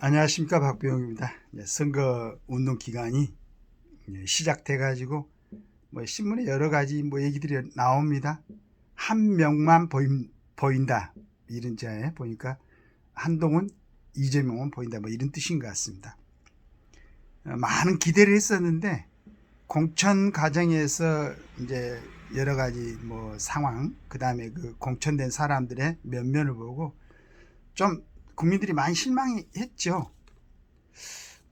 안녕하십니까 박병입니다. 선거 운동 기간이 시작돼 가지고 뭐 신문에 여러 가지 뭐 얘기들이 나옵니다. 한 명만 보인, 보인다 이런 자에 보니까 한동훈 이재명만 보인다 뭐 이런 뜻인 것 같습니다. 어, 많은 기대를 했었는데 공천 과정에서 이제 여러 가지 뭐 상황 그 다음에 그 공천된 사람들의 면면을 보고 좀 국민들이 많이 실망했죠.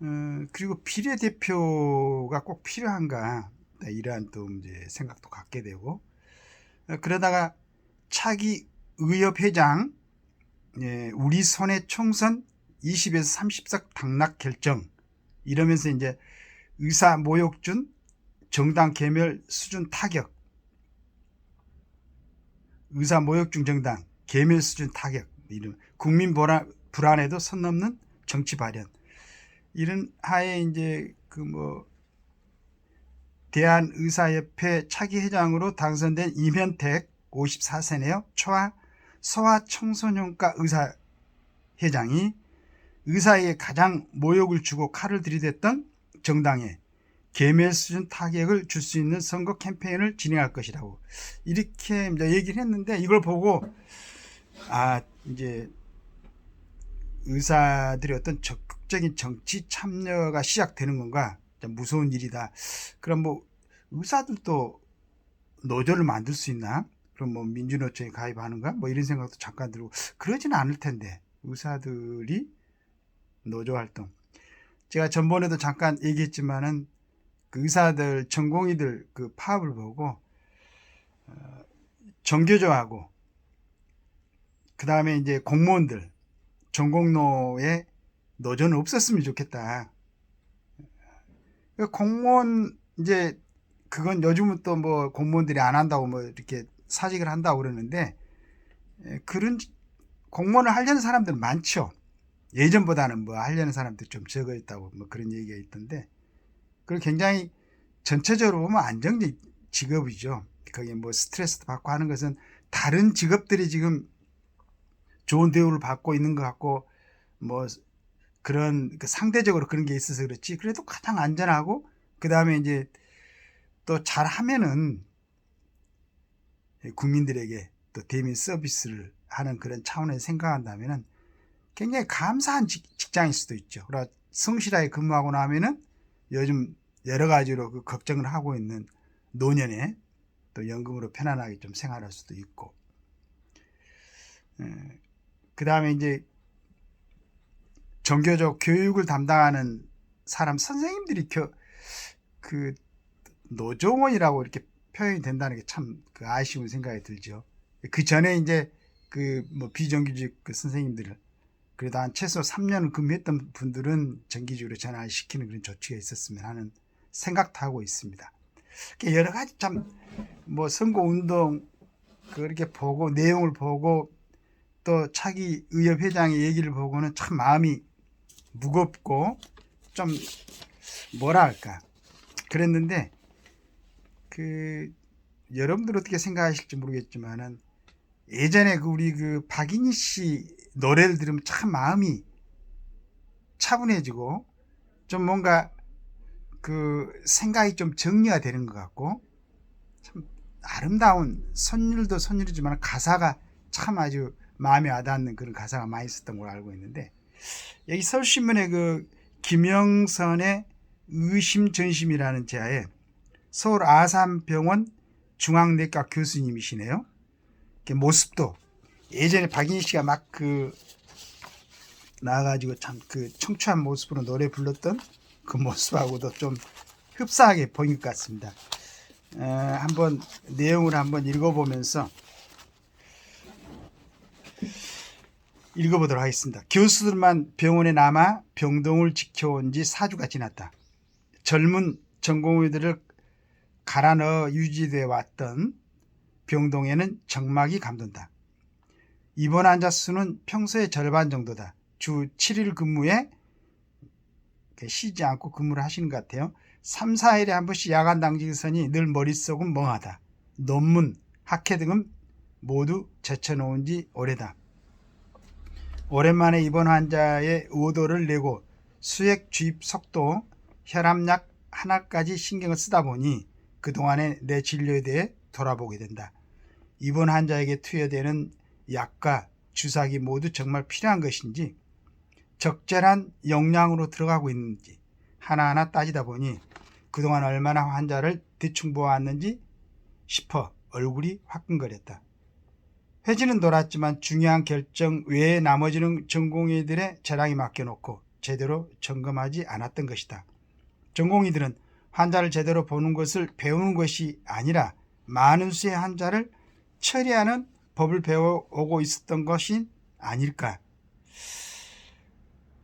어, 그리고 비례대표가 꼭 필요한가. 네, 이러한 또 이제 생각도 갖게 되고. 어, 그러다가 차기 의협회장 예, 우리 손에 총선 20에서 30석 당락 결정. 이러면서 이제 의사 모욕준 정당 개멸 수준 타격. 의사 모욕중 정당 개멸 수준 타격. 이런 국민 불안, 불안에도 선 넘는 정치 발현 이런 하에 이제 그 뭐 대한의사협회 차기 회장으로 당선된 이면택 54세네요. 초아 소아 청소년과 의사 회장이 의사에게 가장 모욕을 주고 칼을 들이댔던 정당에 개멸 수준 타격을 줄 수 있는 선거 캠페인을 진행할 것이라고 이렇게 이제 얘기를 했는데 이걸 보고 아 이제 의사들의 어떤 적극적인 정치 참여가 시작되는 건가 좀 무서운 일이다. 그럼 뭐 의사들도 노조를 만들 수 있나? 그럼 뭐 민주노총에 가입하는가? 뭐 이런 생각도 잠깐 들고 그러지는 않을 텐데 의사들이 노조 활동. 제가 전번에도 잠깐 얘기했지만은 그 의사들 전공의들 그 파업을 보고 어, 정교조하고 그 다음에 이제 공무원들 전공로에 노조는 없었으면 좋겠다. 공무원 이제 그건 요즘은 또 뭐 공무원들이 안 한다고 뭐 이렇게 사직을 한다고 그러는데 에, 그런 공무원을 하려는 사람들 많죠. 예전보다는 뭐 하려는 사람들이 좀 적어 있다고 뭐 그런 얘기가 있던데 그리고 굉장히 전체적으로 보면 안정적 직업이죠. 거기에 뭐 스트레스도 받고 하는 것은 다른 직업들이 지금 좋은 대우를 받고 있는 것 같고 뭐 그런 그 상대적으로 그런 게 있어서 그렇지 그래도 가장 안전하고 그 다음에 이제 또 잘하면은 국민들에게 또 대민 서비스를 하는 그런 차원에서 생각한다면은 굉장히 감사한 직, 직장일 수도 있죠. 그러나 성실하게 근무하고 나면은 요즘 여러 가지로 그 걱정을 하고 있는 노년에 또 연금으로 편안하게 좀 생활할 수도 있고 그 다음에 이제 정교적 교육을 담당하는 사람 선생님들이 교, 그 노조원이라고 이렇게 표현이 된다는 게 참 그 아쉬운 생각이 들죠. 그 전에 이제 그 뭐 비정규직 그 선생님들을 그래도 한 최소 3년을 근무했던 분들은 정기적으로 전환시키는 그런 조치가 있었으면 하는 생각도 하고 있습니다. 여러 가지 참 뭐 선거 운동 그렇게 보고 내용을 보고 또 차기 의협 회장의 얘기를 보고는 참 마음이 무겁고 좀 뭐라 할까? 그랬는데 그 여러분들 어떻게 생각하실지 모르겠지만은 예전에 그 우리 그 박인희 씨 노래를 들으면 참 마음이 차분해지고 좀 뭔가 그 생각이 좀 정리가 되는 것 같고 참 아름다운 선율도 선율이지만 가사가 참 아주 마음에 와닿는 그런 가사가 많이 있었던 걸로 알고 있는데 여기 서울신문의 그 김영선의 의심전심이라는 제하에 서울 아산병원 중앙내과 교수님이시네요. 모습도 예전에 박인희 씨가 막 그 나와가지고 참 그 청초한 모습으로 노래 불렀던 그 모습하고도 좀 흡사하게 보인 것 같습니다. 에, 한번 내용을 한번 읽어보면서 읽어보도록 하겠습니다. 교수들만 병원에 남아 병동을 지켜온 지 4주가 지났다. 젊은 전공의들을 갈아 넣어 유지되어 왔던 병동에는 정막이 감돈다. 입원 환자 수는 평소의 절반 정도다. 주 7일 근무에 쉬지 않고 근무를 하시는 것 같아요. 3, 4일에 한 번씩 야간 당직선이 늘 머릿속은 멍하다. 논문, 학회 등은 모두 제쳐놓은 지 오래다. 오랜만에 입원 환자의 의도를 내고 수액 주입 속도, 혈압약 하나까지 신경을 쓰다 보니 그동안의 내 진료에 대해 돌아보게 된다. 입원 환자에게 투여되는 약과 주사기 모두 정말 필요한 것인지 적절한 용량으로 들어가고 있는지 하나하나 따지다 보니 그동안 얼마나 환자를 대충 보았는지 싶어 얼굴이 화끈거렸다. 회지는 돌았지만 중요한 결정 외에 나머지는 전공의들의 재량이 맡겨놓고 제대로 점검하지 않았던 것이다. 전공의들은 환자를 제대로 보는 것을 배우는 것이 아니라 많은 수의 환자를 처리하는 법을 배워오고 있었던 것이 아닐까.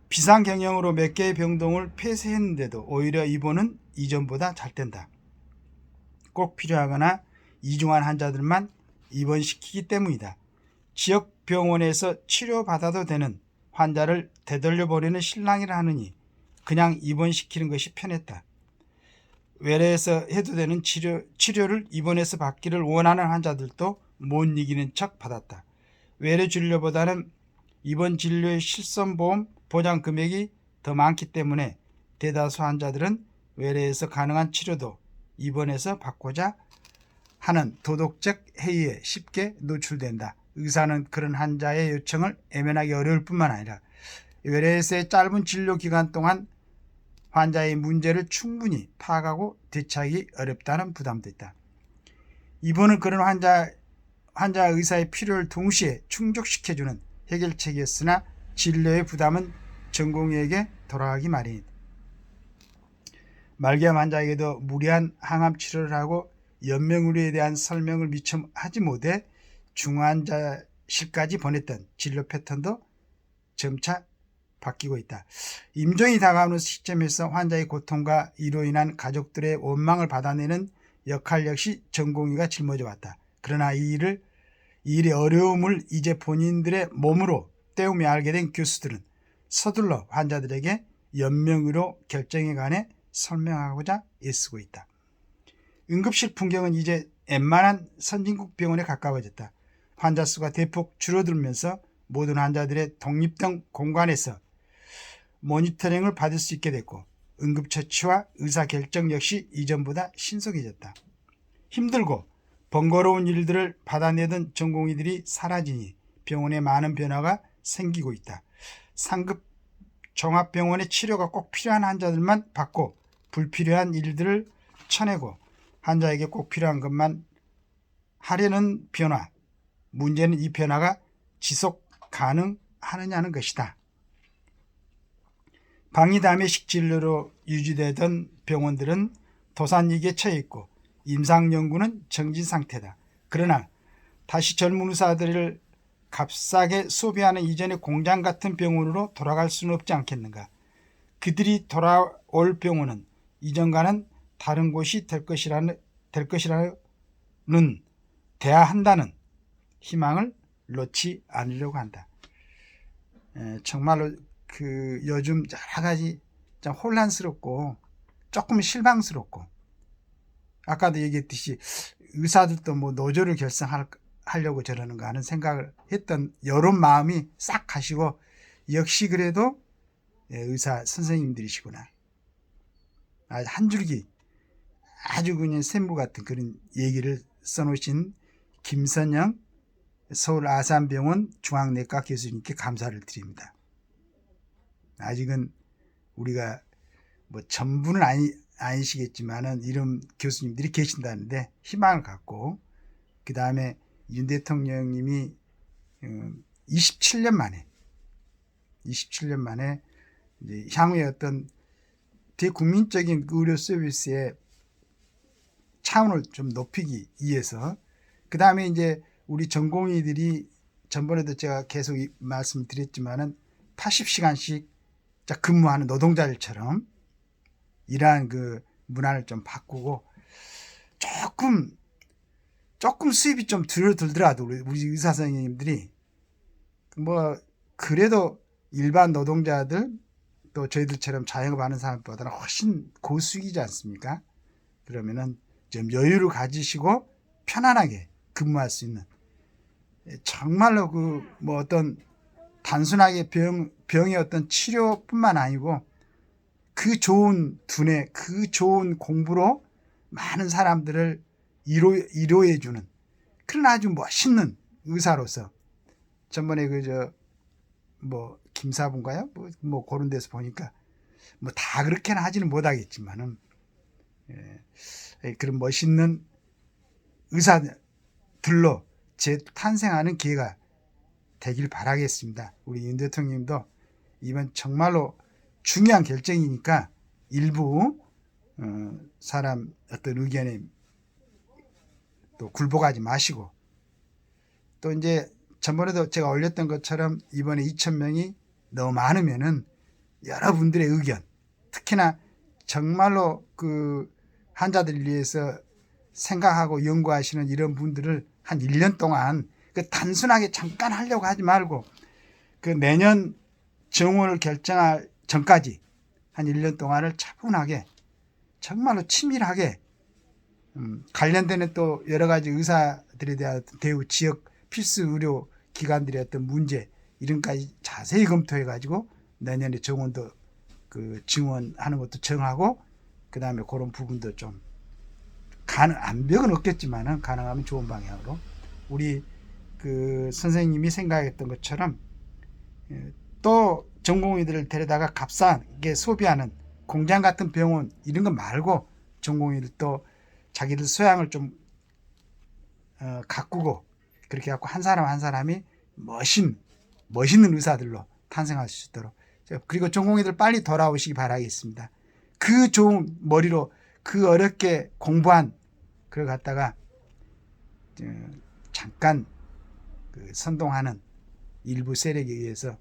비상 경영으로 몇 개의 병동을 폐쇄했는데도 오히려 입원은 이전보다 잘 된다. 꼭 필요하거나 이중한 환자들만 입원시키기 때문이다. 지역 병원에서 치료받아도 되는 환자를 되돌려 버리는 신랑이라 하느니 그냥 입원시키는 것이 편했다. 외래에서 해도 되는 치료, 치료를 입원해서 받기를 원하는 환자들도 못 이기는 척 받았다. 외래 진료보다는 입원 진료의 실손보험 보장 금액이 더 많기 때문에 대다수 환자들은 외래에서 가능한 치료도 입원해서 받고자 하는 도덕적 해이에 쉽게 노출된다. 의사는 그런 환자의 요청을 애면하기 어려울 뿐만 아니라 외래에서의 짧은 진료 기간 동안 환자의 문제를 충분히 파악하고 대처하기 어렵다는 부담도 있다. 입원은 그런 환자 환자 의사의 필요를 동시에 충족시켜주는 해결책이었으나 진료의 부담은 전공의에게 돌아가기 마련이다. 말기암 환자에게도 무리한 항암 치료를 하고 연명의료에 대한 설명을 미처 하지 못해 중환자실까지 보냈던 진료 패턴도 점차 바뀌고 있다. 임종이 다가오는 시점에서 환자의 고통과 이로 인한 가족들의 원망을 받아내는 역할 역시 전공의가 짊어져 왔다. 그러나 이 일을 이 일의 어려움을 이제 본인들의 몸으로 때우며 알게 된 교수들은 서둘러 환자들에게 연명으로 결정에 관해 설명하고자 애쓰고 있다. 응급실 풍경은 이제 웬만한 선진국 병원에 가까워졌다. 환자 수가 대폭 줄어들면서 모든 환자들의 독립된 공간에서 모니터링을 받을 수 있게 됐고 응급처치와 의사결정 역시 이전보다 신속해졌다. 힘들고 번거로운 일들을 받아내던 전공의들이 사라지니 병원에 많은 변화가 생기고 있다. 상급 종합병원의 치료가 꼭 필요한 환자들만 받고 불필요한 일들을 쳐내고 환자에게 꼭 필요한 것만 하려는 변화. 문제는 이 변화가 지속 가능하느냐는 것이다. 방위담의 식 진료로 유지되던 병원들은 도산위기에 처해 있고 임상연구는 정진 상태다. 그러나 다시 젊은 의사들을 값싸게 소비하는 이전의 공장 같은 병원으로 돌아갈 수는 없지 않겠는가. 그들이 돌아올 병원은 이전과는 다른 곳이 될 것이라는, 될 것이라는 돼야 한다는 희망을 놓지 않으려고 한다. 에, 정말로 그 요즘 여러 가지 좀 혼란스럽고 조금 실망스럽고 아까도 얘기했듯이 의사들도 뭐 노조를 결성하려고 저러는가 하는 생각을 했던 여론 마음이 싹 가시고 역시 그래도 예, 의사 선생님들이시구나. 아, 한 줄기 아주 그냥 샘물 같은 그런 얘기를 써놓으신 김선영 서울 아산병원 중앙내과 교수님께 감사를 드립니다. 아직은 우리가 뭐 전부는 아니, 아니시겠지만은 이런 교수님들이 계신다는데 희망을 갖고 그 다음에 윤 대통령님이 27년 어, 만에 27년 만에 이제 향후에 어떤 대국민적인 의료 서비스의 차원을 좀 높이기 위해서 그 다음에 이제 우리 전공의들이 전번에도 제가 계속 말씀드렸지만은 80시간씩 근무하는 노동자들처럼 이러한 그 문화를 좀 바꾸고 조금 조금 수입이 좀 줄어들더라도 우리, 우리 의사 선생님들이 뭐 그래도 일반 노동자들 또 저희들처럼 자영업하는 사람보다는 훨씬 고수익이지 않습니까? 그러면은 좀 여유를 가지시고 편안하게 근무할 수 있는 정말로 그 뭐 어떤 단순하게 병, 병의 어떤 치료뿐만 아니고 그 좋은 두뇌, 그 좋은 공부로 많은 사람들을 위로, 위로해주는 그런 아주 멋있는 의사로서 전번에 그 저 뭐 김사부인가요? 뭐, 뭐 그런 데서 보니까 뭐 다 그렇게는 하지는 못하겠지만은 예, 그런 멋있는 의사들로 재탄생하는 기회가 되길 바라겠습니다. 우리 윤 대통령님도 이번 정말로 중요한 결정이니까 일부 어, 사람 어떤 의견에 또 굴복하지 마시고 또 이제 전번에도 제가 올렸던 것처럼 이번에 2천 명이 너무 많으면은 여러분들의 의견 특히나 정말로 그 환자들을 위해서 생각하고 연구하시는 이런 분들을 한 1년 동안 그 단순하게 잠깐 하려고 하지 말고 그 내년 정원을 결정할 전까지 한 1년 동안을 차분하게 정말로 치밀하게 음, 관련되는 또 여러 가지 의사들에 대한 대우 지역 필수 의료 기관들의 어떤 문제 이런까지 자세히 검토해 가지고 내년에 정원도 그 증원하는 것도 정하고 그 다음에 그런 부분도 좀 가능 암벽은 없겠지만은 가능하면 좋은 방향으로 우리 그 선생님이 생각했던 것처럼 예, 또 전공의들을 데려다가 값싸게 소비하는 공장 같은 병원 이런 거 말고 전공의들 또 자기들 소양을 좀 어, 가꾸고 그렇게 갖고 한 사람 한 사람이 멋진 멋있는 의사들로 탄생할 수 있도록 그리고 전공의들 빨리 돌아오시기 바라겠습니다. 그 좋은 머리로 그 어렵게 공부한 그걸 갖다가 어, 잠깐 그 선동하는 일부 세력에 의해서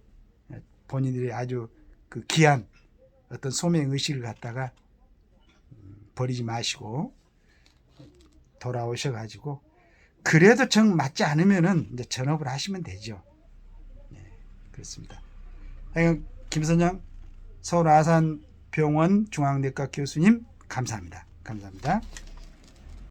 본인들이 아주 그 귀한 어떤 소명 의식을 갖다가 음, 버리지 마시고 돌아오셔 가지고 그래도 정 맞지 않으면은 이제 전업을 하시면 되죠. 네, 그렇습니다. 김선영 서울 아산 병원 중앙내과 교수님 감사합니다. 감사합니다.